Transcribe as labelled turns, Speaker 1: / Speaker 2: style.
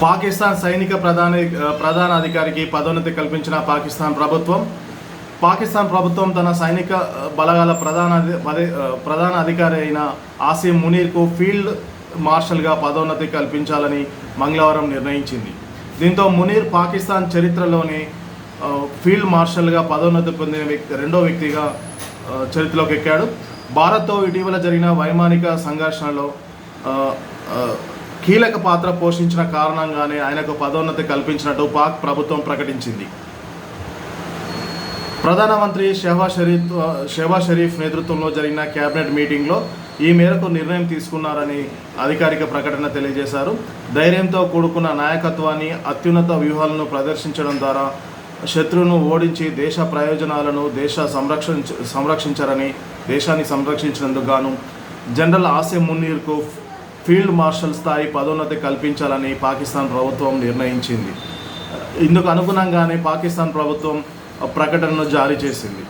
Speaker 1: పాకిస్తాన్ సైనిక ప్రధాని ప్రధాన అధికారికి పదోన్నతి కల్పించిన పాకిస్తాన్ ప్రభుత్వం పాకిస్తాన్ ప్రభుత్వం తన సైనిక బలగాల ప్రధాన అధి- అదే, ప్రధాన అధికారి అయిన ఆసిమ్ మునీర్కు ఫీల్డ్ మార్షల్గా పదోన్నతి కల్పించాలని మంగళవారం నిర్ణయించింది. దీంతో మునీర్ పాకిస్తాన్ చరిత్రలోని ఫీల్డ్ మార్షల్గా పదోన్నతి పొందిన వ్యక్తి రెండో వ్యక్తిగా చరిత్రలోకి ఎక్కాడు భారత్తో ఇటీవల జరిగిన వైమానిక సంఘర్షణలో కీలక పాత్ర పోషించిన కారణంగానే ఆయనకు పదోన్నతి కల్పించినట్టు పాక్ ప్రభుత్వం ప్రకటించింది. ప్రధానమంత్రి షెహబాజ్ షరీఫ్ షెహబాజ్ షరీఫ్ నేతృత్వంలో జరిగిన కేబినెట్ మీటింగ్లో ఈ మేరకు నిర్ణయం తీసుకున్నారని అధికారిక ప్రకటన తెలియజేశారు. ధైర్యంతో కూడుకున్న నాయకత్వాన్ని అత్యున్నత వ్యూహాలను ప్రదర్శించడం ద్వారా శత్రువును ఓడించి దేశ ప్రయోజనాలను దేశ సంరక్ష సంరక్షించారని దేశాన్ని సంరక్షించినందుకు గాను జనరల్ ఆసిమ్ మున్నీర్కు ఫీల్డ్ మార్షల్ స్థాయి పదోన్నతి కల్పించాలని పాకిస్తాన్ ప్రభుత్వం నిర్ణయించింది. ఇందుకు అనుగుణంగానే పాకిస్తాన్ ప్రభుత్వం ప్రకటనను జారీ చేసింది.